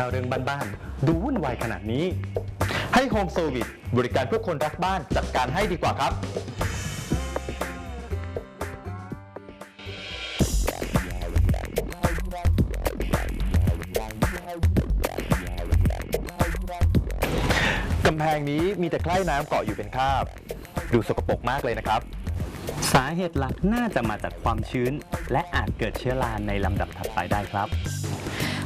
ถ้าเรื่องบ้านๆดูวุ่นวายขนาดนี้ ให้โฮม e ซ r ร์วิสบริการเพื่อคนรักบ้านจัดการให้ดีกว่าครับ กำแพงนี้มีแต่ใกล้น้ำเกาะอยู่เป็นคราบ ดูสกปรกมากเลยนะครับ สาเหตุหลักน่าจะมาจากความชื้น และอาจเกิดเชื้อราในลำดับถัดไปได้ครับ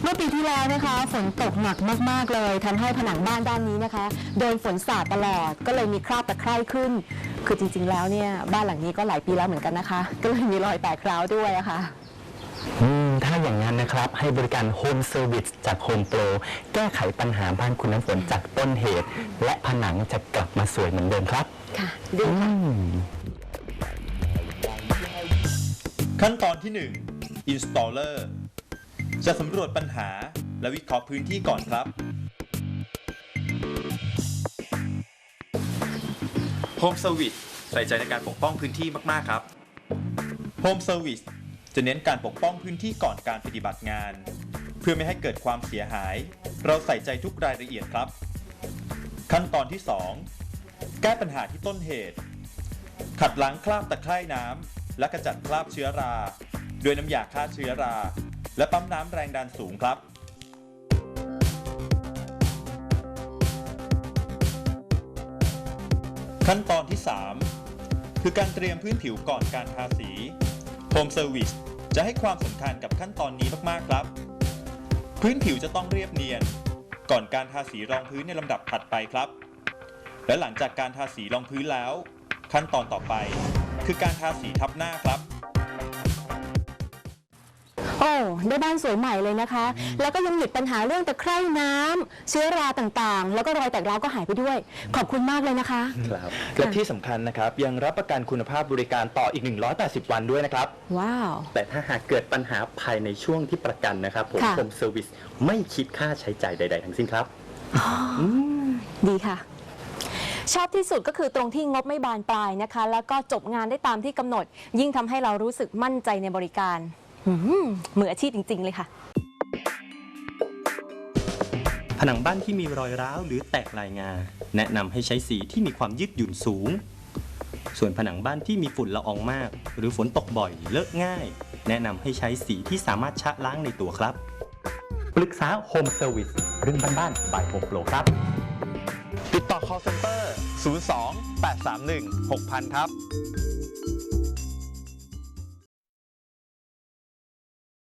เมื่อปีที่แล้วนะคะฝนตกหนักมากๆเลยทำให้ผนังบ้านด้านนี้นะคะโดนฝนสาดตลอดก็เลยมีคราบตะไคร่ขึ้น คือจริง ๆ แล้วเนี่ยบ้านหลังนี้ก็หลายปีแล้วเหมือนกันนะคะ ก็เลยมีรอยแตกร้าวด้วยอะค่ะอืมถ้าอย่างนั้นนะครับ ให้บริการโฮมเซอร์วิสจากโฮมโปรแก้ไขปัญหาบ้านคุณน้ำฝนจากต้นเหตุ และผนังจะกลับมาสวยเหมือนเดิมครับ ค่ะดีค่ะขั้นตอนที่ 1 installer จะสำรวจปัญหาและวิเคราะห์พื้นที่ก่อนครับ Home Service ใส่ใจในการปกป้องพื้นที่มาก ๆ ครับ Home Service จะเน้นการปกป้องพื้นที่ก่อนการปฏิบัติงาน เพื่อไม่ให้เกิดความเสียหาย เราใส่ใจทุกรายละเอียดครับ ขั้นตอนที่ 2 แก้ปัญหาที่ต้นเหตุ ขัดล้างคราบตะไคร่น้ำและกระจัดคราบเชื้อรา ด้วยน้ำยาฆ่าเชื้อรา และปั๊มน้ำแรงดันสูงครับ ขั้นตอนที่ 3 คือการเตรียมพื้นผิวก่อนการทาสี Home Service จะให้ความสำคัญกับขั้นตอนนี้มากๆครับ พื้นผิวจะต้องเรียบเนียน ก่อนการทาสีรองพื้นในลำดับถัดไปครับ และหลังจากการทาสีรองพื้นแล้ว ขั้นตอนต่อไป คือการทาสีทับหน้าครับ อ้ ได้บ้านสวยใหม่เลยนะคะ แล้วก็ยังหยุดปัญหาเรื่องตะไคร่น้ำเชื้อราต่างๆ แล้วก็รอยแตกร้าวก็หายไปด้วย ขอบคุณมากเลยนะคะ ครับและที่สำคัญนะครับ ยังรับประกันคุณภาพบริการต่ออีก 180 วันด้วยนะครับ ว้าว แต่ถ้าหากเกิดปัญหาภายในช่วงที่ประกันนะครับผมค่ะ โฮมเซอร์วิสไม่คิดค่าใช้จ่ายใด ๆ ทั้งสิ้นครับ ดีค่ะ ชอบที่สุดก็คือตรงที่งบไม่บานปลายนะคะ แล้วก็จบงานได้ตามที่กำหนด ยิ่งทำให้เรารู้สึกมั่นใจในบริการหื มมืออาชีพจริง ๆ เลยค่ะ ผนังบ้านที่มีรอยร้าวหรือแตกลายงา แนะนำให้ใช้สีที่มีความยืดหยุ่นสูง ส่วนผนังบ้านที่มีฝุ่นละอองมาก หรือฝนตกบ่อยเลอะง่าย แนะนำให้ใช้สีที่สามารถชะล้างในตัวครับ ปรึกษาโฮมเซอร์วิสเรื่องบ้านๆ by Home Pro ครับ ติดต่อ call center 02 831 6000 ครับ